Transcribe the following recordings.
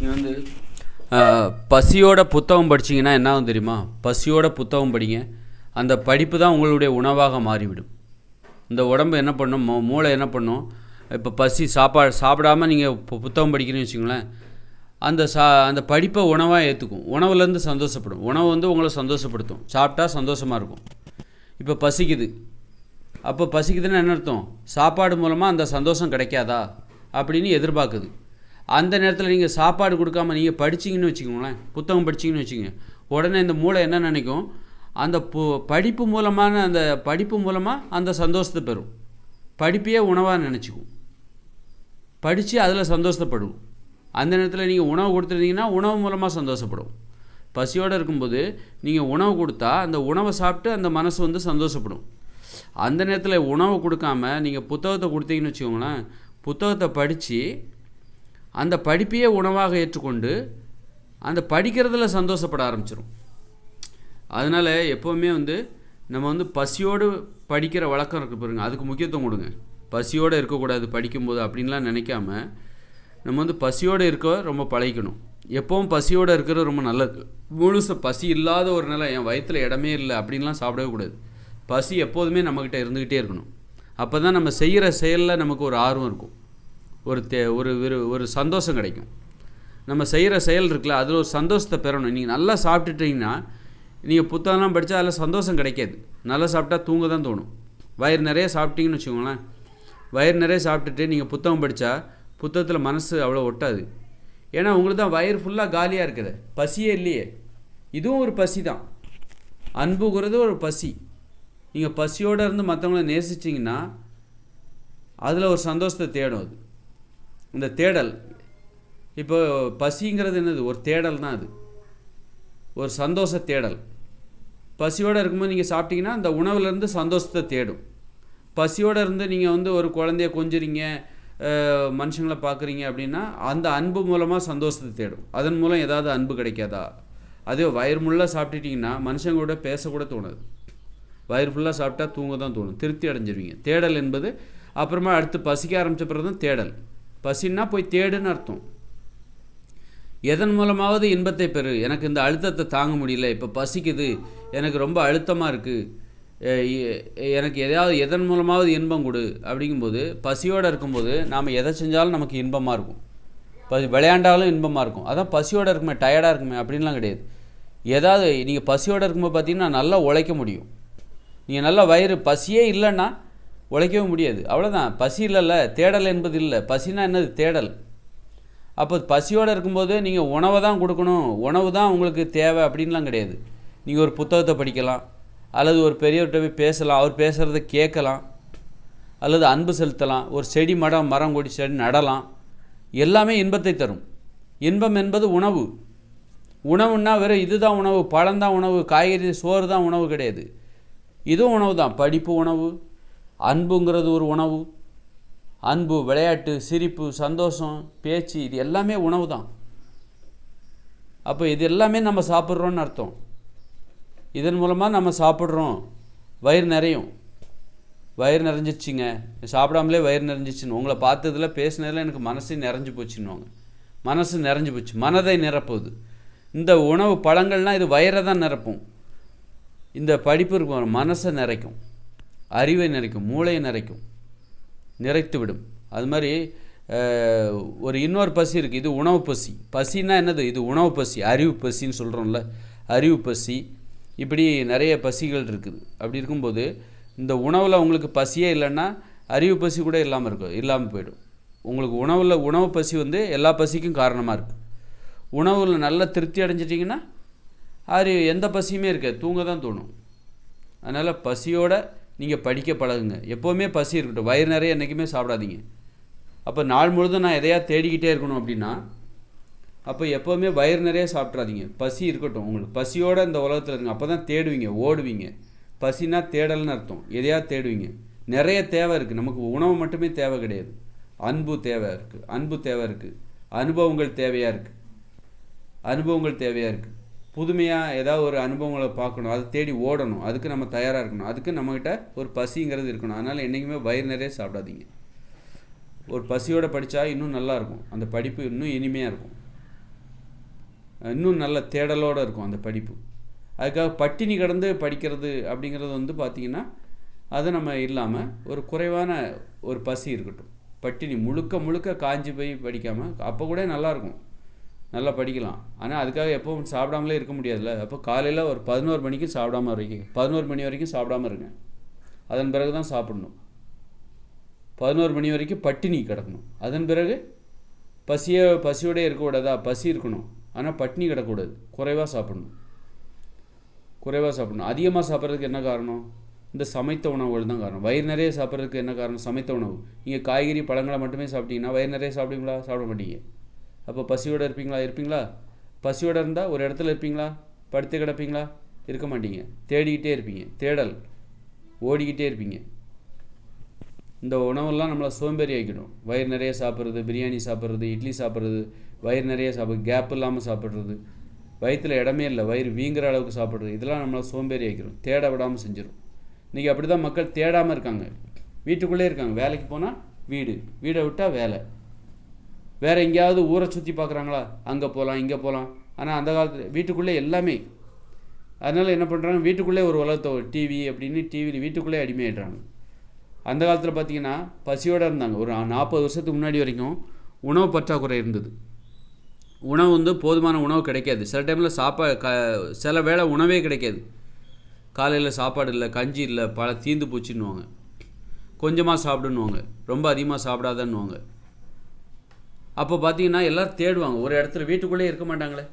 நீங்கள் வந்து பசியோட புத்தகம் படிச்சீங்கன்னா என்ன ஆகும் தெரியுமா? பசியோட புத்தகம் படிங்க. அந்த படிப்பு தான் உங்களுடைய உணவாக மாறிவிடும். இந்த உடம்பு என்ன பண்ணும்? மூ- மூளை என்ன பண்ணும்? இப்போ பசி சாப்பாடு சாப்பிடாம நீங்கள் புத்தகம் படிக்கிறீங்கன்னு வச்சுங்களேன் அந்த சா அந்த படிப்பை உணவாக ஏற்றுக்கும் உணவுலேருந்து சந்தோஷப்படும். உணவு வந்து உங்களை சந்தோஷப்படுத்தும். சாப்பிட்டா சந்தோஷமாக இருக்கும். இப்போ பசிக்குது. அப்போ பசிக்குதுன்னு என்ன அர்த்தம்? சாப்பாடு மூலமாக அந்த சந்தோஷம் கிடைக்காதா? அப்படின்னு எதிர்பார்க்குது. அந்த நேரத்தில் நீங்கள் சாப்பாடு கொடுக்காம நீங்கள் படிச்சீங்கன்னு வச்சுக்கோங்களேன் புத்தகம் படிச்சீங்கன்னு வச்சுக்கோங்க உடனே இந்த மூளை என்ன நினைக்கும்? அந்த பு படிப்பு மூலமான அந்த படிப்பு மூலமாக அந்த சந்தோஷத்தை பெறும். படிப்பையே உணவாக நினச்சிக்கும். படித்து அதில் சந்தோஷப்படும் அந்த நேரத்தில் நீங்கள் உணவு கொடுத்துருந்தீங்கன்னா உணவு மூலமாக சந்தோஷப்படும். பசியோடு இருக்கும்போது நீங்கள் உணவு கொடுத்தா அந்த உணவை சாப்பிட்டு அந்த மனசு வந்து சந்தோஷப்படும். அந்த நேரத்தில் உணவு கொடுக்காம நீங்கள் புத்தகத்தை கொடுத்தீங்கன்னு வச்சுக்கோங்களேன் புத்தகத்தை படித்து அந்த படிப்பையே உணவாக ஏற்றுக்கொண்டு அந்த படிக்கிறதுல சந்தோஷப்பட ஆரம்பிச்சிடும் அதனால் எப்போவுமே வந்து நம்ம வந்து பசியோடு படிக்கிற வழக்கம் இருக்கு பாருங்கள் அதுக்கு முக்கியத்துவம் கொடுங்க. பசியோடு இருக்கக்கூடாது படிக்கும்போது அப்படின்லாம் நினைக்காம நம்ம வந்து பசியோடு இருக்க ரொம்ப பழகிக்கணும். எப்போவும் பசியோடு இருக்கிறது ரொம்ப நல்லது. முழுசு பசி இல்லாத ஒரு நிலை என் வயிற்றில் இடமே இல்லை அப்படின்லாம் சாப்பிடவே கூடாது. பசி எப்போதுமே நம்மக்கிட்ட இருந்துக்கிட்டே இருக்கணும். அப்போ தான் நம்ம செய்கிற செயலில் நமக்கு ஒரு ஆர்வம் இருக்கும். ஒரு தே ஒரு ஒரு ஒரு சந்தோஷம் கிடைக்கும். நம்ம செய்கிற செயல் இருக்குல்ல அதில் ஒரு சந்தோஷத்தை பெறணும். நீங்கள் நல்லா சாப்பிட்டுட்டீங்கன்னா நீங்கள் புத்தகம்லாம் படித்தா அதில் சந்தோஷம் கிடைக்காது. நல்லா சாப்பிட்டா தூங்க தான் தோணும். வயிறு நிறைய சாப்பிட்டீங்கன்னு வச்சுக்கோங்களேன். வயிறு நிறைய சாப்பிட்டுட்டு நீங்கள் புத்தகம் படித்தா புத்தகத்தில் மனசு அவ்வளோ ஒட்டாது. ஏன்னா உங்களுக்கு தான் வயிறு ஃபுல்லாக காலியாக இருக்குது. பசியே இல்லையே. இதுவும் ஒரு பசி தான். அன்புங்கிறது ஒரு பசி. நீங்கள் பசியோடு இருந்து மற்றவங்கள நேசிச்சிங்கன்னா அதில் ஒரு சந்தோஷத்தை தேடும் அது. இந்த தேடல். இப்போ பசிங்கிறது என்னது? ஒரு தேடல் தான் அது. ஒரு சந்தோஷ தேடல். பசியோடு இருக்கும்போது நீங்கள் சாப்பிட்டீங்கன்னா அந்த உணவுலேருந்து சந்தோஷத்தை தேடும். பசியோடு இருந்து நீங்கள் வந்து ஒரு குழந்தைய கொஞ்சுறீங்க மனுஷங்களை பார்க்குறீங்க அப்படின்னா அந்த அன்பு மூலமாக சந்தோஷத்தை தேடும். அதன் மூலம் ஏதாவது அன்பு கிடைக்காதா? அதே வயிறு முள்ளாக சாப்பிட்டுட்டிங்கன்னா மனுஷங்க கூட பேசக்கூட தோணாது. வயிறு ஃபுல்லாக சாப்பிட்டா தூங்க தான் தோணும். திருப்தி அடைஞ்சிருவீங்க. தேடல் என்பது அப்புறமா அடுத்து பசிக்க ஆரம்பித்த பிறகு தான் தேடல். பசின்னா போய் தேடுன்னு அர்த்தம். எதன் மூலமாவது இன்பத்தை பெறு. எனக்கு இந்த அழுத்தத்தை தாங்க முடியல. இப்போ பசிக்குது. எனக்கு ரொம்ப அழுத்தமாக இருக்குது எனக்கு எதையாவது எதன் மூலமாவது இன்பம் கொடு. அப்படிங்கும்போது பசியோடு இருக்கும்போது நாம் எதை செஞ்சாலும் நமக்கு இன்பமாக இருக்கும். பசி விளையாண்டாலும் இன்பமாக இருக்கும். அதான் பசியோடு இருக்குமே டயர்டாக இருக்குமே அப்படின்லாம் கிடையாது. ஏதாவது நீங்கள் பசியோடு இருக்கும்போது பார்த்தீங்கன்னா நல்லா உழைக்க முடியும். நீங்கள் நல்லா வயிறு பசியே இல்லைன்னா உழைக்கவே முடியாது. அவ்வளோதான் பசி இல்லைல்ல தேடல் என்பது இல்லை பசினா என்னது? தேடல். அப்போ பசியோடு இருக்கும்போது நீங்கள் உணவை தான் கொடுக்கணும். உணவு தான் உங்களுக்கு தேவை அப்படின்லாம் கிடையாது. நீங்கள் ஒரு புத்தகத்தை படிக்கலாம். அல்லது ஒரு பெரியவர்கிட்ட போய் பேசலாம். அவர் பேசுகிறத கேட்கலாம். அல்லது அன்பு செலுத்தலாம். ஒரு செடி மரம் மரம் கொடி செடி நடலாம். எல்லாமே இன்பத்தை தரும். இன்பம் என்பது உணவு. உணவுன்னா வெறும் இதுதான் உணவு பழம்தான் உணவு காய்கறி சோறு தான் உணவு கிடையாது. இதுவும் உணவு தான் படிப்பு உணவு அன்புங்கிறது ஒரு உணவு. அன்பு விளையாட்டு சிரிப்பு சந்தோஷம் பேச்சு இது எல்லாமே உணவு தான். அப்போ இது எல்லாமே நம்ம சாப்பிட்றோன்னு அர்த்தம். இதன் மூலமாக நம்ம சாப்பிட்றோம். வயிறு நிறையும். வயிறு நிறைஞ்சிச்சுங்க சாப்பிடாமலே வயிறு நிறைஞ்சிச்சுன்னு உங்களை பார்த்ததுல பேசினதில் எனக்கு மனசு நிறைஞ்சு போச்சுன்னுவாங்க. மனசு நிறைஞ்சு போச்சு. மனதை நிரப்புவது. இந்த உணவு பழங்கள்னால் இது வயிறை தான் நிரப்பும். இந்த படிப்பு இருக்கும். மனசை நிறைக்கும். அறிவை நிறைக்கும் மூளையை நிறைக்கும் நிறைத்து விடும். அது மாதிரி ஒரு இன்னொரு பசி இருக்குது இது உணவு பசி. பசின்னா என்னது? இது உணவு பசி. அறிவு பசின்னு சொல்கிறோம்ல அறிவு பசி. இப்படி நிறைய பசிகள் இருக்குது. அப்படி இருக்கும்போது இந்த உணவில் உங்களுக்கு பசியே இல்லைன்னா அறிவு பசி கூட இல்லாமல் இருக்கும் இல்லாமல் போயிடும். உங்களுக்கு உணவில் உணவு பசி வந்து எல்லா பசிக்கும் காரணமாக இருக்குது உணவில் நல்ல திருப்தி அடைஞ்சிட்டிங்கன்னா அறிவு எந்த பசியுமே இருக்காது. தூங்க தான் தோணும். அதனால் பசியோட நீங்கள் படிக்க பழகுங்க. எப்போவுமே பசி இருக்கட்டும். வயிறு நிறைய என்றைக்குமே சாப்பிடாதீங்க. அப்போ நாள் முழுதும் நான் எதையா தேடிக்கிட்டே இருக்கணும் அப்படின்னா அப்போ எப்போவுமே வயிறு நிறைய சாப்பிட்றாதீங்க பசி இருக்கட்டும். உங்களுக்கு பசியோடு இந்த உலகத்தில் இருங்க. அப்போ தான் தேடுவீங்க ஓடுவீங்க. பசினா தேடல்னு அர்த்தம். எதையா தேடுவீங்க? நிறைய தேவை இருக்குது நமக்கு உணவு மட்டுமே தேவை கிடையாது. அன்பு தேவை இருக்குது அன்பு தேவை இருக்குது அனுபவங்கள் தேவையாக இருக்குது அனுபவங்கள் தேவையாக இருக்குது புதுமையாக ஏதாவது ஒரு அனுபவங்களை பார்க்கணும். அதை தேடி ஓடணும். அதுக்கு நம்ம தயாராக இருக்கணும். அதுக்கு நம்மக்கிட்ட ஒரு பசிங்கிறது இருக்கணும். அதனால் என்றைக்குமே வயிறு நிறைய சாப்பிடாதீங்க. ஒரு பசியோடு படித்தா இன்னும் நல்லாயிருக்கும் அந்த படிப்பு இன்னும் இனிமையாக இருக்கும். இன்னும் நல்ல தேடலோடு இருக்கும் அந்த படிப்பு. அதுக்காக பட்டினி கடந்து படிக்கிறது அப்படிங்கிறது வந்து பார்த்திங்கன்னா அது நம்ம இல்லாமல் ஒரு குறைவான ஒரு பசி இருக்கட்டும். பட்டினி முழுக்க முழுக்க காஞ்சி போய் படிக்காமல் அப்போ கூட நல்லாயிருக்கும் நல்லா படிக்கலாம். ஆனால் அதுக்காக எப்பவும் சாப்பிடாமலே இருக்க முடியாதுல்ல. அப்போ காலையில் ஒரு பதினோரு மணிக்கு சாப்பிடாம வரைக்கும் பதினோரு மணி வரைக்கும் சாப்பிடாம இருங்க. அதன் பிறகு தான் சாப்பிடணும். பதினோரு மணி வரைக்கும் பட்டினி கிடக்கணும். அதன் பிறகு பசியை பசியோடே இருக்கக்கூடாதா பசி இருக்கணும். ஆனால் பட்டினி கிடக்கூடாது குறைவாக சாப்பிடணும். குறைவாக சாப்பிடணும். அதிகமாக சாப்பிட்றதுக்கு என்ன காரணம்? இந்த சமைத்த உணவுகள் தான் காரணம். வயிறு நிறைய சாப்பிட்றதுக்கு என்ன காரணம்? சமைத்த உணவு. நீங்கள் காய்கறி பழங்களை மட்டுமே சாப்பிட்டீங்கன்னா வயிறு நிறைய சாப்பிடுவீங்களா? சாப்பிட மாட்டீங்க. அப்போ பசியோடு இருப்பீங்களா? இருப்பீங்களா? பசியோடு இருந்தால் ஒரு இடத்துல இருப்பீங்களா? படுத்து கிடப்பீங்களா? இருக்க மாட்டீங்க. தேடிக்கிட்டே இருப்பீங்க. தேடல். ஓடிக்கிட்டே இருப்பீங்க. இந்த உணவெல்லாம் நம்மளை சோம்பேறி ஆக்கிடும். வயிறு நிறைய சாப்பிட்றது பிரியாணி சாப்பிட்றது இட்லி சாப்பிட்றது வயிறு நிறைய சாப்பிட்றது கேப் இல்லாமல் சாப்பிட்றது வயிற்றில் இடமே இல்லை வயிறு வீங்குற அளவுக்கு சாப்பிட்றது இதெல்லாம் நம்மளை சோம்பேறி ஆக்கிடும் தேட விடாமல் செஞ்சிடும் இன்றைக்கி அப்படி தான் மக்கள் தேடாமல் இருக்காங்க. வீட்டுக்குள்ளே இருக்காங்க. வேலைக்கு போனால் வீடு. வீடை விட்டால் வேலை. வேறு எங்கேயாவது ஊரை சுற்றி பார்க்குறாங்களா? அங்கே போகலாம் இங்கே போகலாம் ஆனால் அந்த காலத்தில் வீட்டுக்குள்ளே எல்லாமே. அதனால் என்ன பண்ணுறாங்க வீட்டுக்குள்ளே ஒரு உலகத்தை டிவி அப்படின்னு டிவியில் வீட்டுக்குள்ளே அடிமையாயிடுறாங்க. அந்த காலத்தில் பார்த்தீங்கன்னா பசியோடு இருந்தாங்க. ஒரு நாற்பது வருஷத்துக்கு முன்னாடி வரைக்கும் உணவு பற்றாக்குறை இருந்தது. உணவு வந்து போதுமான உணவு கிடைக்காது. சில டைமில் சாப்பாடு க சில வேளை உணவே கிடைக்காது. காலையில் சாப்பாடு இல்லை கஞ்சி இல்லை பல தீந்து போச்சுன்னுவாங்க. கொஞ்சமாக சாப்பிடுன்னுவாங்க. ரொம்ப அதிகமாக சாப்பிடாதன்னுவாங்க. அப்போ பார்த்தீங்கன்னா எல்லோரும் தேடுவாங்க. ஒரு இடத்துல வீட்டுக்குள்ளே இருக்க மாட்டாங்களே.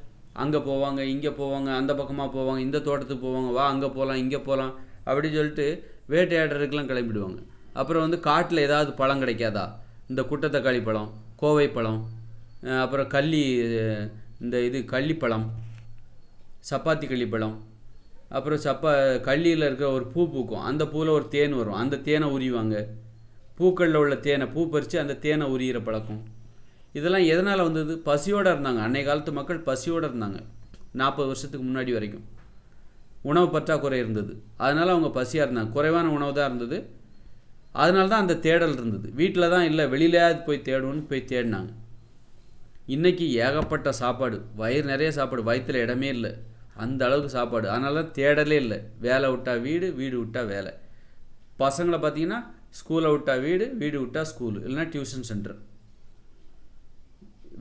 அங்கே போவாங்க இங்கே போவாங்க அந்த பக்கமாக போவாங்க இந்த தோட்டத்துக்கு போவாங்க வா அங்கே போகலாம் இங்கே போகலாம் அப்படின்னு சொல்லிட்டு வேட்டையாடுறதுக்கெலாம் கிளம்பிடுவாங்க. அப்புறம் வந்து காட்டில் ஏதாவது பழம் கிடைக்காதா? இந்த குட்டத்தக்காளி பழம் கோவை பழம் அப்புறம் கள்ளி இந்த இது கள்ளிப்பழம் சப்பாத்தி கள்ளிப்பழம் அப்புறம் சப்பா கள்ளியில் இருக்கிற ஒரு பூ பூக்கும். அந்த பூவில் ஒரு தேன் வரும். அந்த தேனை உரிவாங்க. பூக்களில் உள்ள தேனை பூ பறித்து அந்த தேனை உரியிற பழக்கம். இதெல்லாம் எதனால் வந்தது? பசியோடு இருந்தாங்க. அன்னைய காலத்து மக்கள் பசியோடு இருந்தாங்க. நாற்பது வருஷத்துக்கு முன்னாடி வரைக்கும். உணவு பற்றாக்குறை இருந்தது. அதனால் அவங்க பசியாக இருந்தாங்க. குறைவான உணவு தான் இருந்தது. அதனால தான் அந்த தேடல் இருந்தது. வீட்டில் தான் இல்லை வெளியிலையாவது போய் தேடுவோன்னு போய் தேடினாங்க. இன்றைக்கி ஏகப்பட்ட சாப்பாடு. வயிறு நிறைய சாப்பாடு. வயிற்றில் இடமே இல்லை. அந்த அளவுக்கு சாப்பாடு. அதனால தான் தேடலே இல்லை. வேலை விட்டா வீடு வீடு விட்டா வேலை. பசங்களை பார்த்தீங்கன்னா ஸ்கூலை விட்டா வீடு வீடு விட்டா ஸ்கூலு இல்லைன்னா டியூஷன் சென்டர்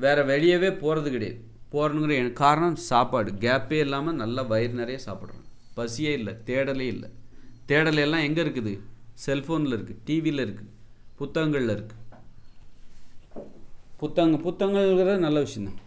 வேறு வெளியவே போகிறது கிடையாது. போகிறனுங்கிற எனக்கு காரணம் சாப்பாடு. கேப்பே இல்லாமல் நல்லா வயிறு நிறைய சாப்பிட்றோம். பசியே இல்லை தேடலே இல்லை. தேடலையெல்லாம் எல்லாம் எங்கே இருக்குது? செல்ஃபோனில் இருக்குது டிவியில் இருக்குது புத்தகங்களில் இருக்குது புத்தகம் புத்தகங்கிறது நல்ல விஷயந்தான்